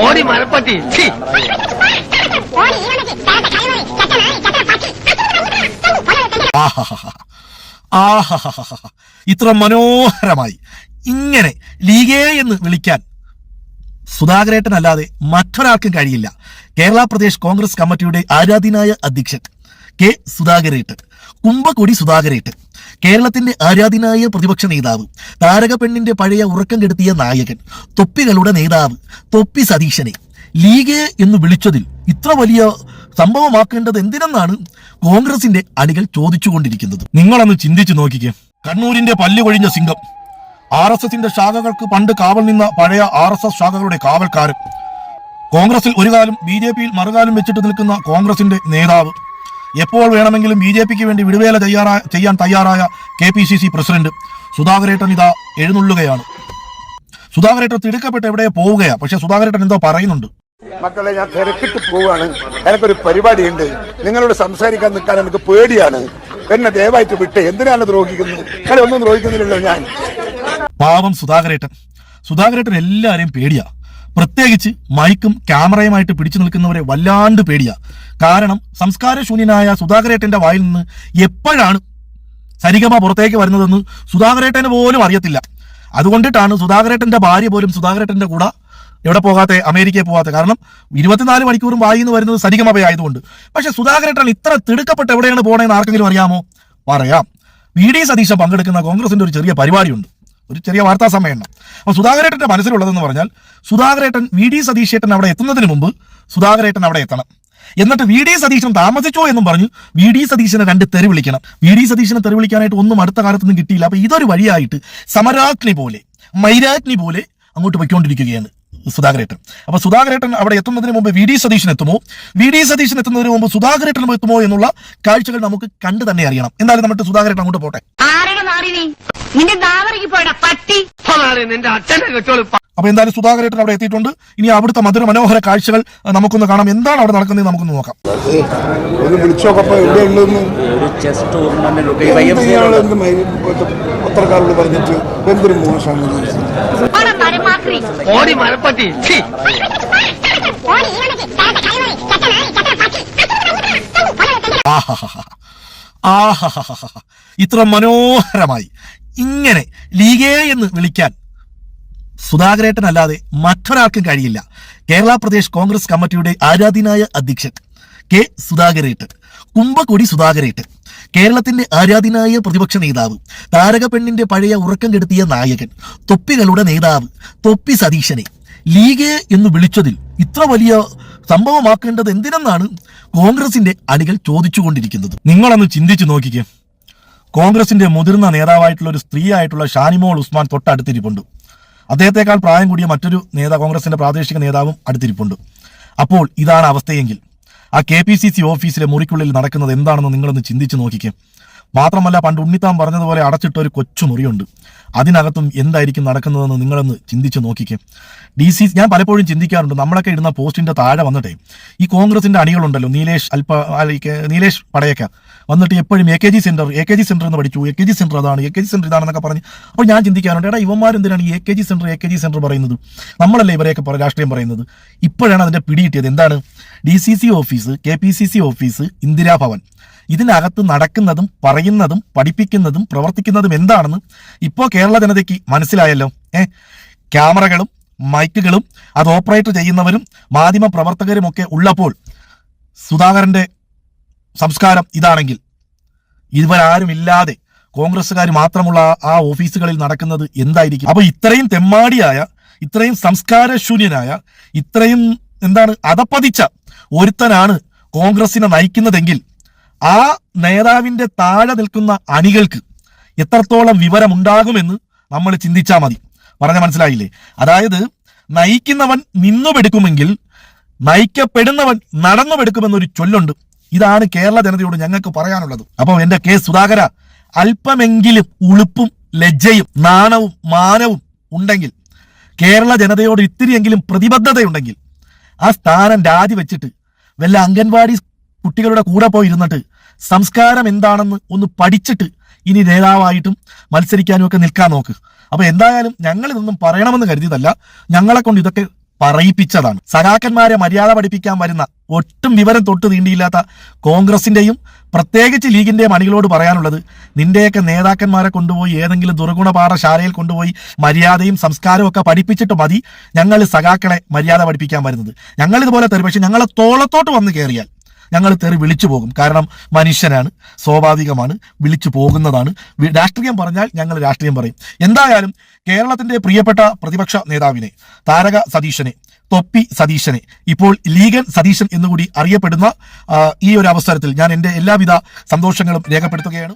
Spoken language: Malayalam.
ഓടി മരപ്പട്ടി. ഇത്ര മനോഹരമായി. ഇങ്ങനെ ലീഗേ എന്ന് വിളിക്കാൻ സുധാകരേട്ടനല്ലാതെ മറ്റൊരാൾക്കും കഴിയില്ല. കേരള പ്രദേശ് കോൺഗ്രസ് കമ്മിറ്റിയുടെ ആരാധ്യനായ അധ്യക്ഷൻ. കെ സുധാകരേട്ട് കുംഭക്കൊടി സുധാകരേട്ട് കേരളത്തിന്റെ ആരാധനായ പ്രതിപക്ഷ നേതാവ് താരക പെണ്ണിന്റെ പഴയ ഉറക്കം കെടുത്തിയ നായകൻ തൊപ്പികളുടെ നേതാവ് തൊപ്പി സതീശനെ. ലീഗ് എന്ന് വിളിച്ചതിൽ ഇത്ര വലിയ സംഭവമാക്കേണ്ടത് എന്തിനെന്നാണ് കോൺഗ്രസിന്റെ അണികൾ ചോദിച്ചുകൊണ്ടിരിക്കുന്നത്. നിങ്ങളൊന്ന് ചിന്തിച്ചു നോക്കിക്കേ. കണ്ണൂരിന്റെ പല്ലുകൊഴിഞ്ഞ സിംഗം ആർ എസ് എസിന്റെ ശാഖകൾക്ക് പണ്ട് കാവൽ നിന്ന പഴയ ആർ എസ് എസ് ശാഖകളുടെ കാവൽക്കാരൻ കോൺഗ്രസിൽ ഒരു കാലം ബി ജെ പിയിൽ മറുകാലം വെച്ചിട്ട് നിൽക്കുന്ന കോൺഗ്രസിന്റെ നേതാവ് എപ്പോൾ വേണമെങ്കിലും ബി ജെ പിക്ക് വേണ്ടി വിടുവേല തയ്യാറായ ചെയ്യാൻ തയ്യാറായ K P C C president സുധാകരേട്ടൻ ഇതാ എഴുന്നള്ളുകയാണ്. സുധാകരേട്ടൻ തിടുക്കപ്പെട്ട് എവിടെ പോവുകയാണ് പക്ഷെ സുധാകരേട്ടൻ എന്തോ പറയുന്നുണ്ട്. മക്കളെ ഞാൻ തിരക്കിട്ട് പോവാണ് എനിക്കൊരു പരിപാടിയുണ്ട്. നിങ്ങളോട് സംസാരിക്കാൻ നിൽക്കാൻ എനിക്ക് പേടിയാണ്. എന്നെ ദയവായിട്ട് വിട്ട് എന്തിനാണ് ദ്രോഹിക്കുന്നത് ഒന്നും ദ്രോഹിക്കുന്നില്ലല്ലോ ഞാൻ. പാവം സുധാകരേട്ടൻ. സുധാകരേട്ടൻ എല്ലാവരെയും പേടിയാ. പ്രത്യേകിച്ച് മൈക്കും ക്യാമറയുമായിട്ട് പിടിച്ചു നിൽക്കുന്നവരെ വല്ലാണ്ട് പേടിയാ. കാരണം സംസ്കാരശൂന്യനായ സുധാകരേട്ടന്റെ വായിൽ നിന്ന് എപ്പോഴാണ് സരിഗമ പുറത്തേക്ക് വരുന്നതെന്ന് സുധാകരേട്ടന് പോലും അറിയത്തില്ല. അതുകൊണ്ടിട്ടാണ് സുധാകരേട്ടന്റെ ഭാര്യ പോലും സുധാകരേട്ടന്റെ കൂടെ എവിടെ പോകാത്ത അമേരിക്കയിൽ പോകാത്ത. കാരണം ഇരുപത്തിനാല് മണിക്കൂറും വായി എന്ന് വരുന്നത് സരികമഭയായതുകൊണ്ട് പക്ഷെ സുധാകരേട്ടൻ ഇത്ര തിടുക്കപ്പെട്ട് എവിടെയാണ് പോണേന്ന് ആർക്കെങ്കിലും അറിയാമോ? പറയാം. വി. ഡി. സതീശൻ പങ്കെടുക്കുന്ന കോൺഗ്രസിന്റെ ഒരു ചെറിയ പരിപാടിയുണ്ട്. ഒരു ചെറിയ വാർത്താ സമ്മേളനം. അപ്പൊ സുധാകരേട്ടന്റെ മനസ്സിലുള്ളതെന്ന് പറഞ്ഞാൽ സുധാകരേട്ടൻ വി ഡി സതീശേട്ടൻ അവിടെ എത്തുന്നതിന് മുമ്പ് സുധാകരേട്ടൻ അവിടെ എത്തണം. എന്നിട്ട് വി ഡി സതീശൻ താമസിച്ചോ എന്നും പറഞ്ഞു വി ഡി സതീശനെ രണ്ട് തെറി വിളിക്കണം. വി ഡി സതീശനെ തെറി വിളിക്കാനായിട്ട് ഒന്നും അടുത്ത കാലത്തൊന്നും കിട്ടിയില്ല. അപ്പൊ ഇതൊരു വഴിയായിട്ട് സമരാഗ്നി പോലെ മൈരാഗ്നി പോലെ അങ്ങോട്ട് പോയിക്കൊണ്ടിരിക്കുകയാണ് സുധാകരേട്ടൻ. അപ്പൊ സുധാകരേട്ടൻ അവിടെ എത്തുന്നതിന് മുമ്പ് വി ഡി സതീശൻ എത്തുമോ? വി ഡി സതീശൻ എത്തുന്നതിന് മുമ്പ് സുധാകരേട്ടൻ എത്തുമോ എന്നുള്ള കാഴ്ചകൾ നമുക്ക് കണ്ടു തന്നെ അറിയണം. എന്തായാലും നമ്മൾ സുധാകരേട്ടൻ അങ്ങോട്ട് പോട്ടെ. നിന്റെ ദാവറിക്ക് പോടാ പട്ടി. നിന്റെ അച്ഛനെ കെട്ടോളൂ. അപ്പൊ എന്തായാലും സുധാകരേട്ടൻ അവിടെ എത്തിയിട്ടുണ്ട്. ഇനി അവിടുത്തെ മധുര മനോഹര കാഴ്ചകൾ നമുക്കൊന്ന് കാണാം. എന്താണ് അവിടെ നടക്കുന്നത് നമുക്കൊന്ന് നോക്കാം. പത്രക്കാരോട് പറഞ്ഞിട്ട് എന്തൊരു മോശമാണ്. ആഹാഹാഹാ. ഇത്ര മനോഹരമായി. ഇങ്ങനെ ലീഗേ എന്ന് വിളിക്കാൻ സുധാകരേട്ടനല്ലാതെ മറ്റൊരാൾക്കും കഴിയില്ല. കേരള പ്രദേശ് കോൺഗ്രസ് കമ്മിറ്റിയുടെ ആരാധ്യനായ അധ്യക്ഷൻ കെ സുധാകരേട്ടൻ കുംഭക്കൊടി സുധാകരേട്ടൻ കേരളത്തിന്റെ ആരാധ്യനായ പ്രതിപക്ഷ നേതാവ് താരകപ്പെണ്ണിന്റെ പഴയ ഉറക്കം കെടുത്തിയ നായകൻ തൊപ്പികളുടെ നേതാവ് തൊപ്പി സതീശനെ ലീഗ് എന്ന് വിളിച്ചതിൽ ഇത്ര വലിയ സംഭവമാക്കേണ്ടത് എന്തിനെന്നാണ് കോൺഗ്രസിന്റെ അണികൾ ചോദിച്ചുകൊണ്ടിരിക്കുന്നത്. നിങ്ങളൊന്ന് ചിന്തിച്ചു നോക്കിക്കേ. കോൺഗ്രസിന്റെ മുതിർന്ന നേതാവായിട്ടുള്ള ഒരു സ്ത്രീ ആയിട്ടുള്ള ഷാനിമോൾ ഉസ്മാൻ തൊട്ടടുത്തിരിപ്പുണ്ട്. അദ്ദേഹത്തെക്കാൾ പ്രായം കൂടിയ മറ്റൊരു നേതാ കോൺഗ്രസിന്റെ പ്രാദേശിക നേതാവും അടുത്തിരിപ്പുണ്ട്. അപ്പോൾ ഇതാണ് അവസ്ഥയെങ്കിൽ. ആ കെ പി സി സി ഓഫീസിലെ മുറിക്കുള്ളിൽ നടക്കുന്നത് എന്താണെന്ന് നിങ്ങളൊന്ന് ചിന്തിച്ചു നോക്കിക്കേ. മാത്രമല്ല പണ്ട് ഉണ്ണിത്താൻ പറഞ്ഞതുപോലെ അടച്ചിട്ട ഒരു കൊച്ചു മുറിയുണ്ട്. അതിനകത്തും എന്തായിരിക്കും നടക്കുന്നതെന്ന് നിങ്ങളൊന്ന് ചിന്തിച്ച് നോക്കിക്കേ. ഡി സി ഞാൻ പലപ്പോഴും ചിന്തിക്കാറുണ്ട്. നമ്മളൊക്കെ ഇടുന്ന പോസ്റ്റിന്റെ താഴെ വന്നിട്ടേ ഈ കോൺഗ്രസിന്റെ അണികളുണ്ടല്ലോ നീലേഷ് കെ- നീലേഷ് പടയൊക്കെ. വന്നിട്ട് എപ്പോഴും A K G centre A K G centre എന്ന് പഠിച്ചു. എ കെ ജി സെന്റർ അതാണ് എ കെ ജി സെന്റർ ഇതാണെന്നൊക്കെ പറഞ്ഞ്. അപ്പോൾ ഞാൻ ചിന്തിക്കാറുണ്ട് എടാ ഈ A K G centre A K G centre പറയുന്നത്? നമ്മളല്ലേ ഇവരെയൊക്കെ രാഷ്ട്രീയം പറയുന്നത്? ഇപ്പോഴാണ് അതിന്റെ പിടി പിടികിട്ടിയത്. എന്താണ്? D C C office K P C C office Indira Bhavan. ഇതിനകത്ത് നടക്കുന്നതും പറയുന്നതും പഠിപ്പിക്കുന്നതും പ്രവർത്തിക്കുന്നതും എന്താണെന്ന് ഇപ്പോൾ കേരള ജനതയ്ക്ക് മനസ്സിലായല്ലോ. ഏ? ക്യാമറകളും മൈക്കുകളും അത് ഓപ്പറേറ്റ് ചെയ്യുന്നവരും മാധ്യമ പ്രവർത്തകരും ഒക്കെ ഉള്ളപ്പോൾ സുധാകരന്റെ സംസ്കാരം ഇതാണെങ്കിൽ ഇവരാരും ഇല്ലാതെ കോൺഗ്രസ്സുകാർ മാത്രമുള്ള ആ- ഓഫീസുകളിൽ നടക്കുന്നത് എന്തായിരിക്കും? അപ്പൊ ഇത്രയും തെമ്മാടിയായ ഇത്രയും സംസ്കാരശൂന്യനായ ഇത്രയും എന്താണ് അതപ്പതിച്ച ഒരുത്തനാണ് കോൺഗ്രസിനെ നയിക്കുന്നതെങ്കിൽ ആ നേതാവിന്റെ താഴെ നിൽക്കുന്ന അണികൾക്ക് എത്രത്തോളം വിവരമുണ്ടാകുമെന്ന് നമ്മൾ ചിന്തിച്ചാൽ മതി. പറഞ്ഞ മനസ്സിലായില്ലേ? അതായത് നയിക്കുന്നവൻ നിന്നുപെടുക്കുമെങ്കിൽ നയിക്കപ്പെടുന്നവൻ നടന്നുപെടുക്കുമെന്നൊരു ചൊല്ലുണ്ട്. ഇതാണ് കേരള ജനതയോട് ഞങ്ങൾക്ക് പറയാനുള്ളത്. അപ്പോൾ എന്റെ കെ സുധാകര അല്പമെങ്കിലും ഉളുപ്പും ലജ്ജയും നാണവും മാനവും ഉണ്ടെങ്കിൽ കേരള ജനതയോട് ഇത്തിരിയെങ്കിലും പ്രതിബദ്ധതയുണ്ടെങ്കിൽ ആ സ്ഥാനം രാജിവെച്ചിട്ട് വല്ല അംഗൻവാടി കുട്ടികളുടെ കൂടെ പോയി ഇരുന്നിട്ട് സംസ്കാരം എന്താണെന്ന് ഒന്ന് പഠിച്ചിട്ട് ഇനി നേതാവായിട്ടും മത്സരിക്കാനും ഒക്കെ നിൽക്കാൻ നോക്ക്. അപ്പൊ എന്തായാലും ഞങ്ങൾ ഇതൊന്നും പറയണമെന്ന് കരുതിയതല്ല. ഞങ്ങളെ കൊണ്ട് ഇതൊക്കെ പറയിപ്പിച്ചതാണ്. സഖാക്കന്മാരെ മര്യാദ പഠിപ്പിക്കാൻ വരുന്ന ഒട്ടും വിവരം തൊട്ട് തീണ്ടിയില്ലാത്ത കോൺഗ്രസിന്റെയും പ്രത്യേകിച്ച് ലീഗിന്റെയും അണികളോട് പറയാനുള്ളത് നിന്റെയൊക്കെ നേതാക്കന്മാരെ കൊണ്ടുപോയി ഏതെങ്കിലും ദുർഗുണ പാഠശാലയിൽ കൊണ്ടുപോയി മര്യാദയും സംസ്കാരവും ഒക്കെ പഠിപ്പിച്ചിട്ട് മതി ഞങ്ങൾ സഖാക്കളെ മര്യാദ പഠിപ്പിക്കാൻ വരുന്നത്. ഞങ്ങളിതുപോലെ തരും പക്ഷെ ഞങ്ങളെ തോളത്തോട്ട് വന്ന് കയറിയാൽ ഞങ്ങൾ തെറി വിളിച്ചു പോകും. കാരണം മനുഷ്യനാണ് സ്വാഭാവികമാണ് വിളിച്ചു പോകുന്നതാണ്. രാഷ്ട്രീയം പറഞ്ഞാൽ ഞങ്ങൾ രാഷ്ട്രീയം പറയും. എന്തായാലും കേരളത്തിന്റെ പ്രിയപ്പെട്ട പ്രതിപക്ഷ നേതാവിനെ താരക സതീശനെ തൊപ്പി സതീശനെ ഇപ്പോൾ ലീഗൽ സതീശൻ എന്നുകൂടി അറിയപ്പെടുന്ന ഈ ഒരു അവസരത്തിൽ ഞാൻ എന്റെ എല്ലാവിധ സന്തോഷങ്ങളും രേഖപ്പെടുത്തുകയാണ്.